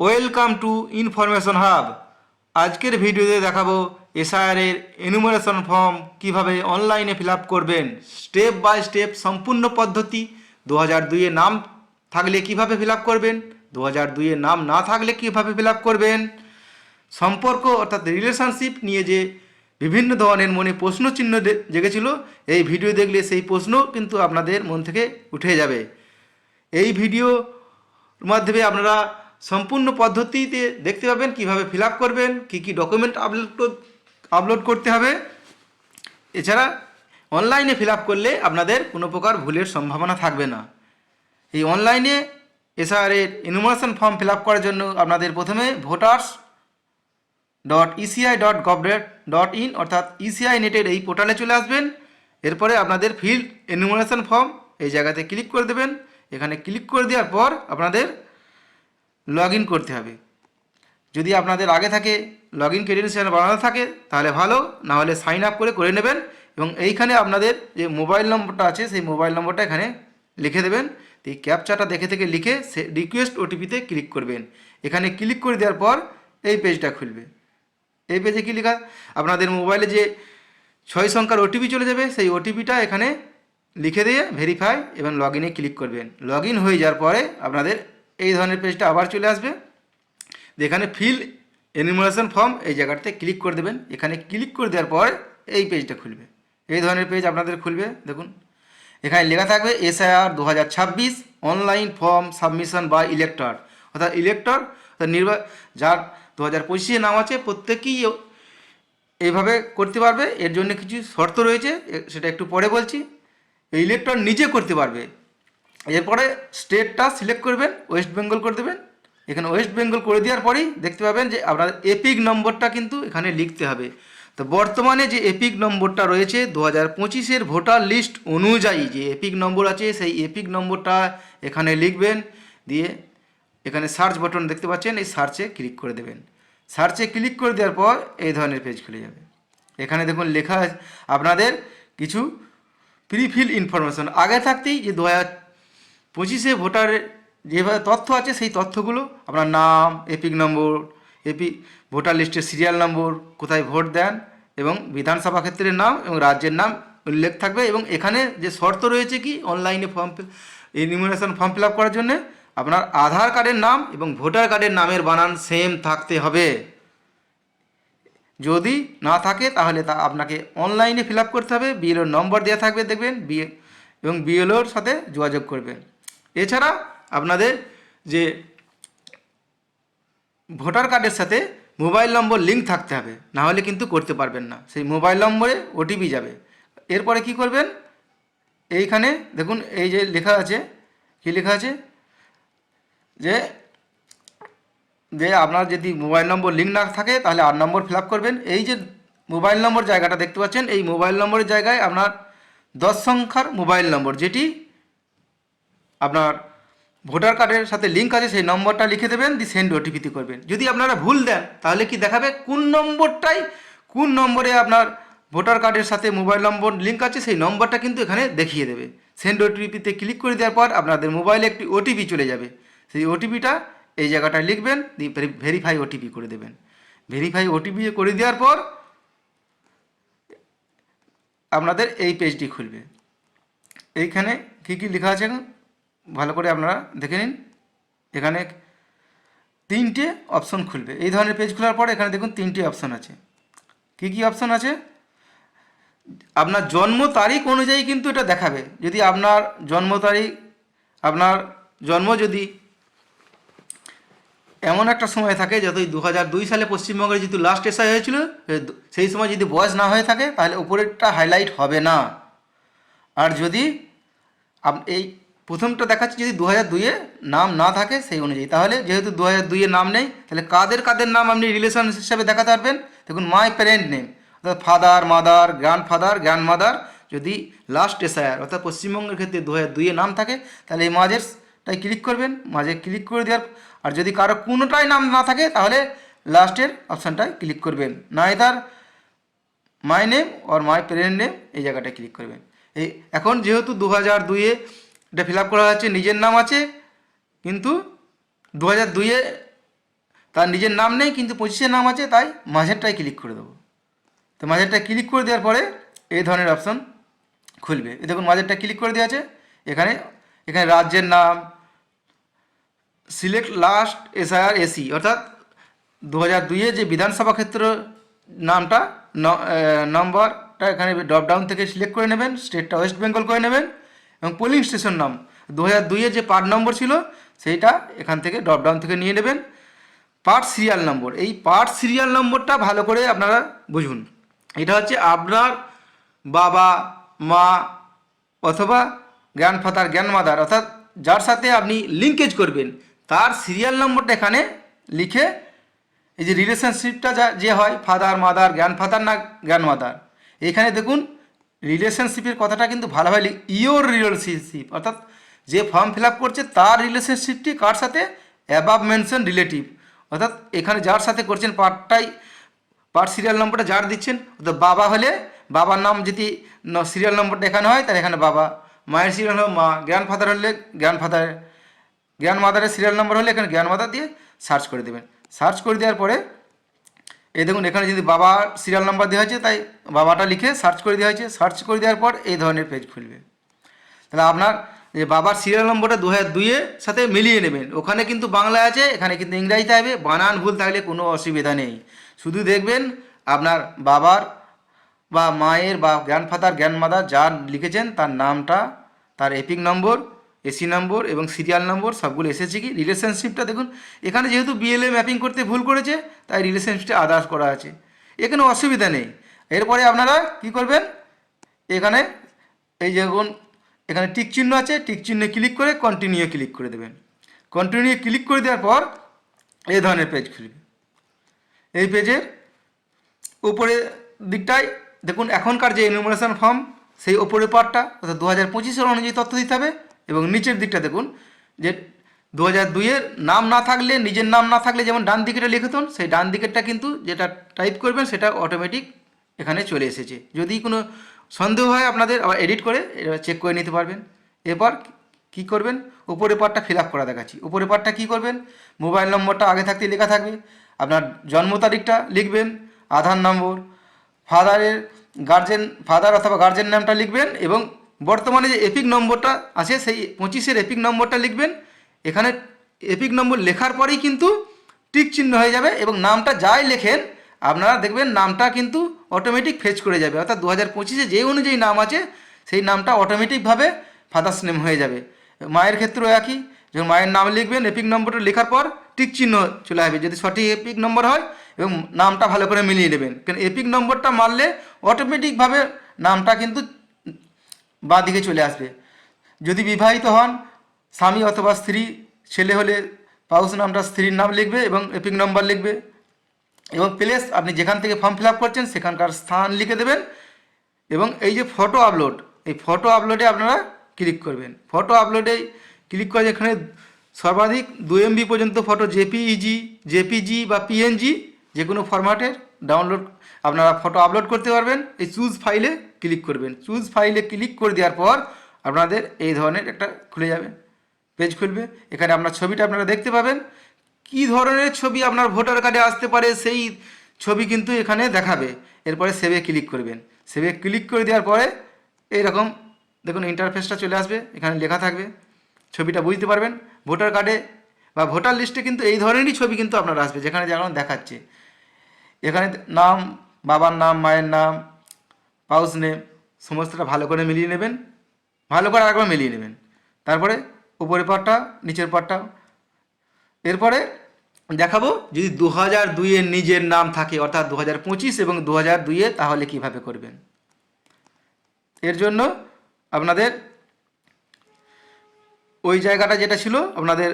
Welcome to information hub আজকের ভিডিওতে দেখাবো এসআইআরের এনুমারেশন ফর্ম কীভাবে অনলাইনে ফিল করবেন। স্টেপ বাই স্টেপ সম্পূর্ণ পদ্ধতি। দু হাজার দুইয়ে নাম থাকলে কীভাবে ফিল করবেন? দু হাজার দুইয়ে নাম না থাকলে কীভাবে ফিল করবেন? সম্পর্ক অর্থাৎ রিলেশনশিপ নিয়ে যে বিভিন্ন ধরনের মনে প্রশ্ন চিহ্ন জেগেছিল, এই ভিডিও দেখলে সেই প্রশ্ন কিন্তু আপনাদের মন থেকে উঠে যাবে। এই ভিডিওর মাধ্যমে আপনারা সম্পূর্ণ পদ্ধতিতে দেখতে পাবেন কীভাবে ফিল আপ করবেন, কী কী ডকুমেন্ট আপলোড আপলোড করতে হবে। এছাড়া অনলাইনে ফিল করলে আপনাদের কোনো প্রকার ভুলের সম্ভাবনা থাকবে না। এই অনলাইনে এসআরের ইনফরমেশন ফর্ম ফিল করার জন্য আপনাদের প্রথমে voters dot ECI dot gov dot in অর্থাৎ ইসিআই নেটের এই পোর্টালে চলে আসবেন। এরপরে আপনাদের ফিল্ড এনুমারেশন ফর্ম এই জায়গাতে ক্লিক করে দেবেন। এখানে ক্লিক করে দেওয়ার পর আপনাদের লগ করতে হবে। যদি আপনাদের আগে থাকে লগ ইন ক্রেডেন্সিয়াল বানানো থাকে, তাহলে ভালো, না হলে সাইন আপ করে করে নেবেন এবং এইখানে আপনাদের যে মোবাইল নম্বরটা আছে, সেই মোবাইল নম্বরটা এখানে লিখে দেবেন। তো এই ক্যাপচাটা দেখে থেকে লিখে সে রিকোয়েস্ট ওটিপিতে ক্লিক করবেন। এখানে ক্লিক করে দেওয়ার পর এই পেজটা খুলবে। এই পেজে কি লেখা? আপনাদের মোবাইলে যে ছয় সংখ্যার ওটিপি চলে যাবে, সেই ওটিপিটা এখানে লিখে দিয়ে ভেরিফাই এবং লগ ক্লিক করবেন। লগ ইন হয়ে যাওয়ার পরে আপনাদের এই ধরনের পেজটা আবার চলে আসবে। এখানে ফিল এনিমোলেশন ফর্ম এই জায়গাটাতে ক্লিক করে দেবেন। এখানে ক্লিক করে দেওয়ার পর এই পেজটা খুলবে। এই ধরনের পেজ আপনাদের খুলবে, দেখুন। এখানে লেখা থাকবে এসআইআর দু হাজার ছাব্বিশ অনলাইন ফর্ম সাবমিশন বা ইলেক্টর অর্থাৎ ইলেক্টর নির্বা যার দু হাজার পঁচিশে নাম আছে, প্রত্যেকেই এইভাবে করতে পারবে। এর জন্য কিছু শর্ত রয়েছে সেটা একটু পরে বলছি। ইলেকট্রন নিজে করতে পারবে। এরপরে স্টেটটা সিলেক্ট করবেন, ওয়েস্ট বেঙ্গল করে দেবেন। এখানে ওয়েস্ট বেঙ্গল করে দেওয়ার পরেই দেখতে পাবেন যে আপনার এপিক নম্বরটা কিন্তু এখানে লিখতে হবে। তো বর্তমানে যে এপিক নম্বরটা রয়েছে, দু হাজার পঁচিশের ভোটার লিস্ট অনুযায়ী যে এপিক নম্বর আছে, সেই এপিক নম্বরটা এখানে লিখবেন, দিয়ে এখানে সার্চ বাটন দেখতে পাচ্ছেন, এই সার্চে ক্লিক করে দেবেন। সার্চে ক্লিক করে দেওয়ার পর এই ধরনের পেজ খুলে যাবে। এখানে দেখুন লেখা আপনাদের কিছু প্রিফিল ইনফরমেশন আগে থাকতেই যে দু হাজার পঁচিশে ভোটারের যেভাবে তথ্য আছে, সেই তথ্যগুলো, আপনার নাম, এপিক নম্বর, এপি, ভোটার লিস্টের সিরিয়াল নম্বর, কোথায় ভোট দেন এবং বিধানসভা ক্ষেত্রের নাম এবং রাজ্যের নাম উল্লেখ থাকবে এবং এখানে যে শর্ত রয়েছে কি, অনলাইনে form enumeration form fill up করার জন্য আপনার আধার কার্ডের নাম এবং ভোটার কার্ডের নামের বানান সেম থাকতে হবে। যদি না থাকে, তাহলে তা আপনাকে অনলাইনে ফিল আপ করতে হবে বিএলওর নম্বর দেওয়া থাকবে, দেখবেন বিএ এবং বিএলওর সাথে যোগাযোগ করবেন। এছাড়া আপনাদের যে ভোটার কার্ডের সাথে মোবাইল নম্বর লিঙ্ক থাকতে হবে, না হলে কিন্তু করতে পারবেন না। সেই মোবাইল নম্বরে ওটিপি যাবে। এরপরে কি করবেন? এইখানে দেখুন, এই যে লেখা আছে, কি লেখা আছে? যে যে আপনার যদি মোবাইল নম্বর লিঙ্ক না থাকে, তাহলে আট নম্বর ফিল করবেন। এই যে মোবাইল নম্বর জায়গাটা দেখতে পাচ্ছেন, এই মোবাইল নম্বরের জায়গায় আপনার দশ সংখ্যার মোবাইল নম্বর, যেটি আপনার ভোটার কার্ডের সাথে লিঙ্ক আছে, সেই নম্বরটা লিখে দেবেন দি সেন্ড ওটিপিতে করবেন। যদি আপনারা ভুল দেন, তাহলে কি দেখাবে? কোন নম্বরটাই, কোন নম্বরে আপনার ভোটার কার্ডের সাথে মোবাইল নম্বর লিঙ্ক আছে, সেই নম্বরটা কিন্তু এখানে দেখিয়ে দেবে। সেন্ড ওটিপিতে ক্লিক করে দেওয়ার পর আপনাদের মোবাইলে একটি ওটিপি চলে যাবে। সেই ওটিপিটা এই জায়গাটায় লিখবেন, দিয়ে ভেরিফাই ওটিপি করে দেবেন। ভেরিফাই ওটিপি করে দেওয়ার পর আপনাদের এই পেজটি খুলবে। এইখানে কী কী লেখা আছে ভালো করে আপনারা দেখে নিন। এখানে তিনটে অপশন খুলবে। এই ধরনের পেজ খোলার পর এখানে দেখুন তিনটে অপশন আছে। কী কী অপশন আছে? আপনার জন্ম তারিখ অনুযায়ী কিন্তু এটা দেখাবে। যদি আপনার জন্ম তারিখ, আপনার জন্ম যদি এমন একটা সময় থাকে যত দু হাজার দুই সালে পশ্চিমবঙ্গের যেহেতু লাস্ট এসআই হয়েছিল, সেই সময় যদি বয়স না হয়ে থাকে, তাহলে উপরেরটা হাইলাইট হবে না। আর যদি এই প্রথমটা দেখাচ্ছি যদি দু হাজার দুইয়ে নাম না থাকে সেই অনুযায়ী। তাহলে যেহেতু দু হাজার দুইয়ে নাম নেই, তাহলে কাদের কাদের নাম আপনি রিলেশন হিসাবে দেখাতে পারবেন? দেখুন মাই প্যারেন্ট নেম অর্থাৎ father mother grand father grand mother যদি লাস্ট এসআইআর অর্থাৎ পশ্চিমবঙ্গের ক্ষেত্রে দু হাজার দুইয়ে নাম থাকে, তাহলে এই মাঝেরটাই ক্লিক করবেন মাঝে ক্লিক করে দেওয়ার আর যদি কারও কোনোটাই নাম না থাকে, তাহলে লাস্টের অপশানটায় ক্লিক করবেন। না either my name or my parent name এই জায়গাটায় ক্লিক করবেন। এই এখন যেহেতু দু হাজার দুইয়ে এটা ফিল আপ করা হচ্ছে নিজের নাম আছে, কিন্তু দু হাজার দুইয়ে তার নিজের নাম নেই, কিন্তু পঁচিশের নাম আছে, তাই মাঝেরটায় ক্লিক করে দেবো। তো মাঝেরটা ক্লিক করে দেওয়ার পরে এই ধরনের অপশন খুলবে। এ দেখুন মাঝেরটা ক্লিক করে দেওয়া আছে, এখানে এখানে রাজ্যের নাম সিলেক্ট লাস্ট এসআইআর এসি অর্থাৎ দু হাজার দুইয়ে যে বিধানসভা ক্ষেত্র নামটা নম্বরটা এখানে ড্রপ ডাউন থেকে সিলেক্ট করে নেবেন স্টেটটা ওয়েস্ট বেঙ্গল করে নেবেন এবং পোলিং স্টেশন নাম। দু হাজার দুইয়ে যে পার্ট নম্বর ছিল, সেইটা এখান থেকে ড্রপডাউন থেকে নিয়ে নেবেন। পার্ট সিরিয়াল নম্বর এই পার্ট সিরিয়াল নম্বরটা ভালো করে আপনারা বুঝুন। এটা হচ্ছে আপনার বাবা, মা অথবা গ্র্যান্ডফাদার গ্র্যান্ডমাদার অর্থাৎ যার সাথে আপনি লিঙ্কেজ করবেন, তার সিরিয়াল নম্বরটা এখানে লিখে এই যে রিলেশনশিপটা যা যে হয় ফাদার মাদার গ্র্যান্ডফাদার না গ্র্যান্ডমাদার এখানে দেখুন রিলেশনশিপের কথাটা কিন্তু ভালোভাবে ইয়োর রিলেশনশিপ অর্থাৎ যে ফর্ম ফিল আপ করছে তার রিলেশনশিপটি কার সাথে? অ্যাবাভ মেনশন রিলেটিভ অর্থাৎ এখানে যার সাথে করছেন পার্টটাই পার্ট সিরিয়াল নম্বরটা যার দিচ্ছেন অর্থাৎ বাবা হলে বাবার নাম যদি সিরিয়াল নম্বরটা এখানে হয়, তাহলে এখানে বাবা, মায়ের সিরিয়াল হলো মা গ্র্যান্ডফাদার হলে গ্র্যান্ডফাদার গ্র্যান্ড মাদারের সিরিয়াল নম্বর হলে এখানে গ্র্যান্ড মাদার দিয়ে সার্চ করে দেবেন। সার্চ করে দেওয়ার পরে এই দেখুন, এখানে যদি বাবার সিরিয়াল নাম্বার দেওয়া হয়েছে, তাই বাবাটা লিখে সার্চ করে দেওয়া হয়েছে। সার্চ করে দেওয়ার পর এই ধরনের পেজ খুলবে। তাহলে আপনার যে বাবার সিরিয়াল নম্বরটা দু হাজার দুইয়ের সাথে মিলিয়ে নেবেন। ওখানে কিন্তু বাংলায় আছে, এখানে কিন্তু ইংরাজিতে হবে বানান ভুল থাকলে কোনো অসুবিধা নেই। শুধু দেখবেন আপনার বাবার বা মায়ের বা গ্র্যান্ডফাদার গ্র্যান্ডমাদার যার লিখেছেন, তার নামটা, তার এপিক নম্বর এসি নম্বর এবং সিরিয়াল নম্বর সবগুলো এসেছে কি? রিলেশনশিপটা দেখুন, এখানে যেহেতু বিএলএ ম্যাপিং করতে ভুল করেছে, তাই রিলেশনশিপটা আদার্স করা আছে। এখানে অসুবিধা নেই। এরপরে আপনারা কি করবেন? এখানে এই যেমন এখানে টিক চিহ্ন আছে টিক চিহ্নে ক্লিক করে কন্টিনিউ ক্লিক করে দেবেন। কন্টিনিউ ক্লিক করে দেওয়ার পর এই ধরনের পেজ খুলবে এই পেজের উপরে দিকটায় দেখুন, এখনকার যে এনুমারেশন ফর্ম সেই ওপরের পার্টটা অর্থাৎ দু হাজার পঁচিশের অনুযায়ী তথ্য দিতে হবে। এবং নিচের দিকটা দেখুন, যে দু হাজার দুইয়ের নাম না থাকলে, নিজের নাম না থাকলে যেমন ডান দিকেটা লিখেতুন, সেই ডান দিকেরটা কিন্তু যেটা টাইপ করবেন, সেটা অটোমেটিক এখানে চলে এসেছে। যদি কোনো সন্দেহ হয় আপনাদের, আবার এডিট করে এটা চেক করে নিতে পারবেন। এরপর কি করবেন? উপরের পার্টটা ফিল আপ করা দেখাচ্ছি। উপরের পার্টটা কী করবেন? মোবাইল নম্বরটা আগে থাকতে লেখা থাকবে। আপনার জন্ম তারিখটা লিখবেন, আধার নম্বর ফাদারের গার্জেন ফাদার অথবা গার্জেন নামটা লিখবেন এবং বর্তমানে যে এপিক নম্বরটা আছে, সেই পঁচিশের এপিক নম্বরটা লিখবেন। এখানে এপিক নম্বর লেখার পরেই কিন্তু টিক চিহ্ন হয়ে যাবে এবং নামটা যাই লেখেন, আপনারা দেখবেন নামটা কিন্তু অটোমেটিক ফেচ করে যাবে। অর্থাৎ দু হাজার পঁচিশে যে অনুযায়ী নাম আছে, সেই নামটা অটোমেটিকভাবে ফাদার্স নেম হয়ে যাবে। মায়ের ক্ষেত্রেও একই, যখন মায়ের নাম লিখবেন এপিক নম্বরটা লেখার পর টিক চিহ্ন চলে আসবে। যদি সঠিক এপিক নম্বর হয় এবং নামটা ভালো করে মিলিয়ে নেবেন। কারণ এপিক নম্বরটা মারলে অটোমেটিকভাবে নামটা কিন্তু বাঁ দিকে চলে আসবে। যদি বিবাহিত হন, স্বামী অথবা স্ত্রী, ছেলে হলে পাউস নামটা স্ত্রীর নাম লিখবে এবং এপিক নম্বর লিখবে। এবং প্লেস আপনি যেখান থেকে ফর্ম ফিল আপ করছেন, সেখানকার স্থান লিখে দেবেন এবং এই যে ফটো আপলোড এই ফটো আপলোডে আপনারা ক্লিক করবেন। ফটো আপলোডে ক্লিক করে এখানে সর্বাধিক দু এমবি পর্যন্ত ফটো জেপিইজি জেপিজি বা পিএনজি যে কোনো ফরম্যাটের ডাউনলোড আপনারা ফটো আপলোড করতে পারবেন। এই চুজ ফাইলে ক্লিক করবেন। চুজ ফাইলে ক্লিক করে দেওয়ার পর আপনাদের এই ধরনের একটা খুলে যাবে। পেজ খুলবে। এখানে আপনার ছবিটা আপনারা দেখতে পাবেন। কি ধরনের ছবি আপনার ভোটার কার্ডে আসতে পারে সেই ছবি কিন্তু এখানে দেখাবে। এরপরে সেভে ক্লিক করবেন। সেভে ক্লিক করে দেওয়ার পরে এইরকম দেখুন ইন্টারফেসটা চলে আসবে। এখানে লেখা থাকবে। ছবিটা বুঝতে পারবেন। ভোটার কার্ডে বা ভোটার লিস্টে কিন্তু এই ধরনেরই ছবি কিন্তু আপনার আসবে। যেখানে যেমন দেখাচ্ছে। এখানে নাম বাবার নাম, মায়ের নাম, পাউস নেম, সমস্তটা ভালো করে মিলিয়ে নেবেন, ভালো করে আরেকবার মিলিয়ে নেবেন। তারপরে উপরের পাটটা, নিচের পাটটা। এরপরে দেখাবো যদি দু হাজার দুইয়ের নিজের নাম থাকে, অর্থাৎ দু হাজার পঁচিশ এবং দু হাজার দুইয়ে তাহলে কীভাবে করবেন? এর জন্য আপনাদের ওই জায়গাটা যেটা ছিল, আপনাদের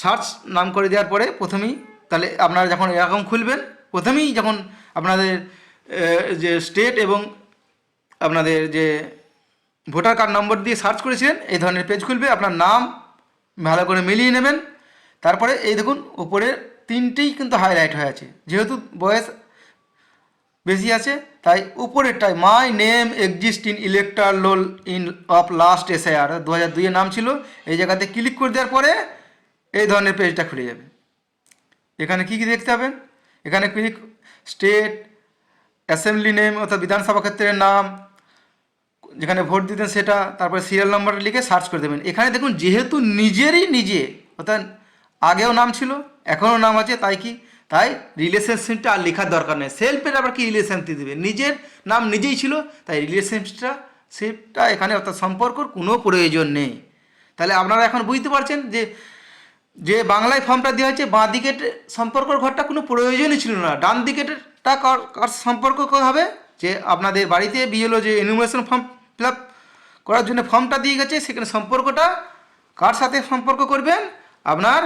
সার্চ নাম করে দেওয়ার পরে প্রথমেই তাহলে আপনারা যখন এরকম খুলবেন, প্রথমেই যখন আপনাদের যে স্টেট এবং আপনাদের যে ভোটার কার্ড নম্বর দিয়ে সার্চ করেছিলেন, এই ধরনের পেজ খুলবে, আপনার নাম ভালো করে মিলিয়ে নেবেন। তারপরে এই দেখুন, উপরে তিনটেই কিন্তু হাইলাইট হয়ে আছে। যেহেতু বয়স বেশি আছে, তাই উপরেরটায় my name exist in electoral roll in of last S I R দু হাজার দুইয়ের নাম ছিল, এই জায়গাতে ক্লিক করে দেওয়ার পরে এই ধরনের পেজটা খুলে যাবে। এখানে কি কি দেখতে পাবেন? এখানে ক্লিক স্টেট অ্যাসেম্বলি নেম অর্থাৎ বিধানসভা ক্ষেত্রের নাম, যেখানে ভোট দিতেন সেটা, তারপরে সিরিয়াল নাম্বারটা লিখে সার্চ করে দেবেন। এখানে দেখুন, যেহেতু নিজেরই নিজে, অর্থাৎ আগেও নাম ছিল, এখনও নাম আছে, তাই কি? তাই রিলেশনশিপটা আর লেখার দরকার নেই। সেলফের আবার কি রিলেশনশিপ দেবে? নিজের নাম নিজেই ছিল, তাই রিলেশনশিপটা শিপটা এখানে অর্থাৎ সম্পর্কর কোনো প্রয়োজন নেই। তাহলে আপনারা এখন বুঝতে পারছেন যে যে বাংলায় ফর্মটা দেওয়া হয়েছে, বাঁ দিকের সম্পর্কর ঘরটা কোনো প্রয়োজনই ছিল না। ডান দিকেরটা কার কার সম্পর্ক হবে? যে আপনাদের বাড়িতে বিএলও যে এনুমেশন ফর্ম ফিল করার জন্য ফর্মটা দিয়ে গেছে, সেখানে সম্পর্কটা কার সাথে সম্পর্ক করবেন? আপনার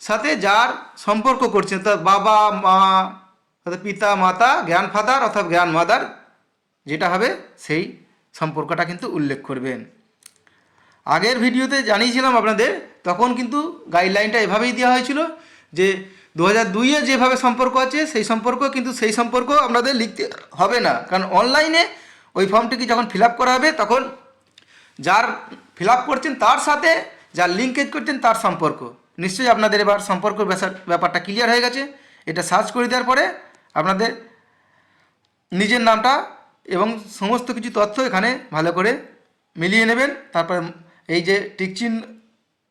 সাথে যার সম্পর্ক করছেন, অর্থাৎ বাবা, মা, অর্থাৎ পিতা, মাতা জ্ঞান ফাদার অর্থাৎ জ্ঞান মাদার যেটা হবে সেই সম্পর্কটা কিন্তু উল্লেখ করবেন। আগের ভিডিওতে জানিয়েছিলাম আপনাদের, তখন কিন্তু গাইডলাইনটা এভাবেই দেওয়া হয়েছিল যে দু হাজার দুইয়ে যেভাবে সম্পর্ক আছে, সেই সম্পর্ক কিন্তু সেই সম্পর্ক আপনাদের লিখতে হবে না। কারণ অনলাইনে ওই ফর্মটিকে যখন ফিল আপ করা হবে, তখন যার ফিল আপ করছেন তার সাথে, যার লিঙ্কেজ করছেন তার সম্পর্ক। নিশ্চয়ই আপনাদের এবার সম্পর্ক ব্যাপারটা ক্লিয়ার হয়ে গেছে। এটা সার্চ করে দেওয়ার পরে আপনাদের নিজের নামটা এবং সমস্ত কিছু তথ্য এখানে ভালো করে মিলিয়ে নেবেন। তারপরে এই যে টিকচিন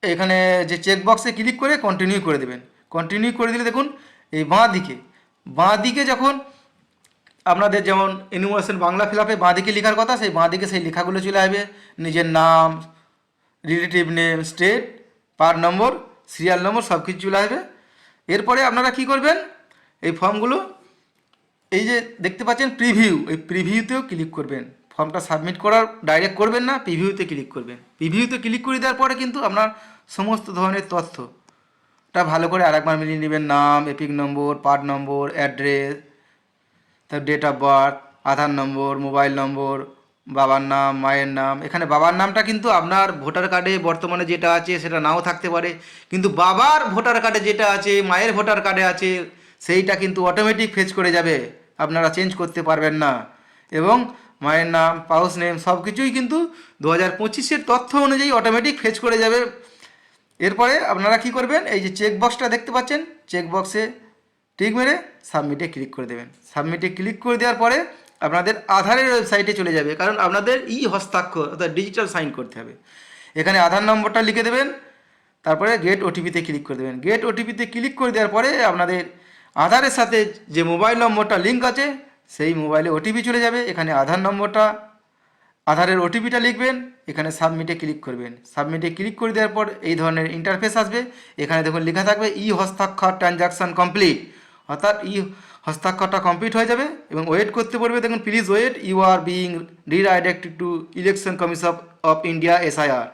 এখানে যে চেক বক্সে ক্লিক করে কন্টিনিউ করে দেবেন। কন্টিনিউ করে দিলে দেখুন, এই বাঁ দিকে। বাঁ দিকে যখন আপনাদের যেমন এনুমারেশন বাংলা ফিলাপে বাঁ দিকে লেখার কথা, সেই বাঁ দিকে সেই লেখাগুলো চলে আসবে। নিজের নাম relative name state part number serial number সব কিছু চলে আসবে। এরপরে আপনারা কি করবেন? এই ফর্মগুলো, এই যে দেখতে পাচ্ছেন প্রিভিউ এই প্রিভিউতেও ক্লিক করবেন। ফর্মটা সাবমিট করার ডাইরেক্ট করবেন না প্রিভিউতে ক্লিক করবেন। প্রিভিউতে ক্লিক করে দেওয়ার পরে কিন্তু আপনার সমস্ত ধরনের তথ্যটা ভালো করে আরেকবার মিলিয়ে নেবেন, নাম, EPIC number, part number, address তার date of birth Aadhaar number mobile number, বাবার নাম, মায়ের নাম। এখানে বাবার নামটা কিন্তু আপনার ভোটার কার্ডে বর্তমানে যেটা আছে সেটা নাও থাকতে পারে। কিন্তু বাবার ভোটার কার্ডে যেটা আছে, মায়ের ভোটার কার্ডে আছে, সেইটা কিন্তু অটোমেটিক ফেচ করে যাবে। আপনারা চেঞ্জ করতে পারবেন না। এবং মায়ের নাম পাউস নেম সব কিছুই কিন্তু দু হাজার পঁচিশের তথ্য অনুযায়ী অটোমেটিক ফেচ করে যাবে। এরপরে আপনারা কি করবেন? এই যে চেক বক্সটা দেখতে পাচ্ছেন চেক বক্সে টিক মেরে সাবমিটে ক্লিক করে দেবেন। সাবমিটে ক্লিক করে দেওয়ার পরে আপনাদের আধারের ওয়েবসাইটে চলে যাবে, কারণ আপনাদের ই হস্তাক্ষর অর্থাৎ ডিজিটাল সাইন করতে হবে। এখানে আধার নম্বরটা লিখে দেবেন, তারপরে গেট ওটিপিতে ক্লিক করে দেবেন। গেট ওটিপিতে ক্লিক করে দেওয়ার পরে আপনাদের আধারের সাথে যে মোবাইল নম্বরটা লিঙ্ক আছে, সেই মোবাইলে ওটিপি চলে যাবে। এখানে আধার নম্বরটা আধারের ওটিপিটা লিখবেন, এখানে সাবমিটে ক্লিক করবেন। সাবমিটে ক্লিক করে দেওয়ার পর এই ধরনের ইন্টারফেস আসবে। এখানে দেখুন লেখা থাকবে ই হস্তাক্ষর ট্রানজাকশান কমপ্লিট অর্থাৎ ই হস্তাক্ষরটা কমপ্লিট হয়ে যাবে এবং ওয়েট করতে পড়বে দেখুন please wait you are being redirected to Election Commission of India SIR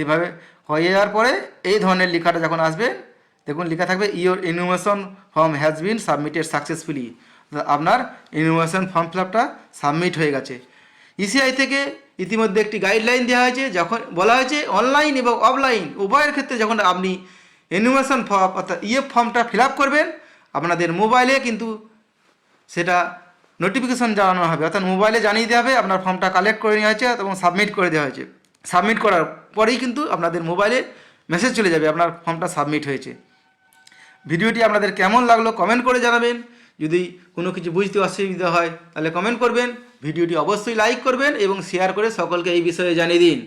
এইভাবে হয়ে যাওয়ার পরে এই ধরনের লেখাটা যখন আসবে, দেখুন লেখা থাকবে your information form has been submitted successfully আপনার ইনফরমেশন ফর্ম ফিল সাবমিট হয়ে গেছে। ইসিআই থেকে ইতিমধ্যে একটি গাইডলাইন দেওয়া হয়েছে, যখন বলা হয়েছে অনলাইন এবং অফলাইন উভয়ের ক্ষেত্রে যখন আপনি এনুমেশন ফর্ম অর্থাৎ ইএফ ফর্মটা ফিল আপ করবেন, আপনাদের মোবাইলে কিন্তু সেটা নোটিফিকেশন জানানো হবে। অর্থাৎ মোবাইলে জানিয়ে দেওয়া হবে, আপনার ফর্মটা কালেক্ট করে নেওয়া হয়েছে এবং সাবমিট করে দেওয়া হয়েছে। সাবমিট করার পরেই কিন্তু আপনাদের মোবাইলে মেসেজ চলে যাবে, আপনার ফর্মটা সাবমিট হয়েছে। ভিডিওটি আপনাদের কেমন লাগল কমেন্ট করে জানাবেন। যদি কোনো কিছু বুঝতে অসুবিধা হয়, তাহলে কমেন্ট করবেন। ভিডিওটি অবশ্যই লাইক করবেন এবং শেয়ার করে সকলকে এই বিষয়ে জানিয়ে দিন।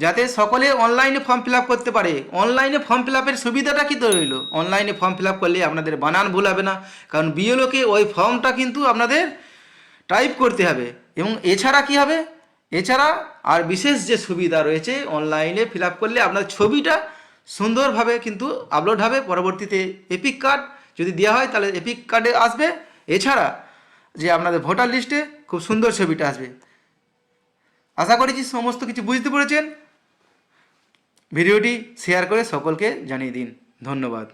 যাতে সকলে অনলাইনে ফর্ম ফিল করতে পারে। অনলাইনে ফর্ম ফিল আপের সুবিধাটা কী রইল? অনলাইনে ফর্ম ফিল করলে আপনাদের বানান ভুল হবে না। কারণ বিএলওকে ওই ফর্মটা কিন্তু আপনাদের টাইপ করতে হবে। এবং এছাড়া কি হবে? এছাড়া আর বিশেষ যে সুবিধা রয়েছে অনলাইনে ফিল করলে আপনার ছবিটা সুন্দরভাবে কিন্তু আপলোড হবে। পরবর্তীতে এপিক কার্ড যদি দেওয়া হয় তাহলে এপিক কার্ডে আসবে। এছাড়া যে আপনাদের ভোটার লিস্টে খুব সুন্দর ছবিটা আসবে। আশা করেছি সমস্ত কিছু বুঝতে পেরেছেন। ভিডিওটি শেয়ার করে সকলকে জানিয়ে দিন। ধন্যবাদ।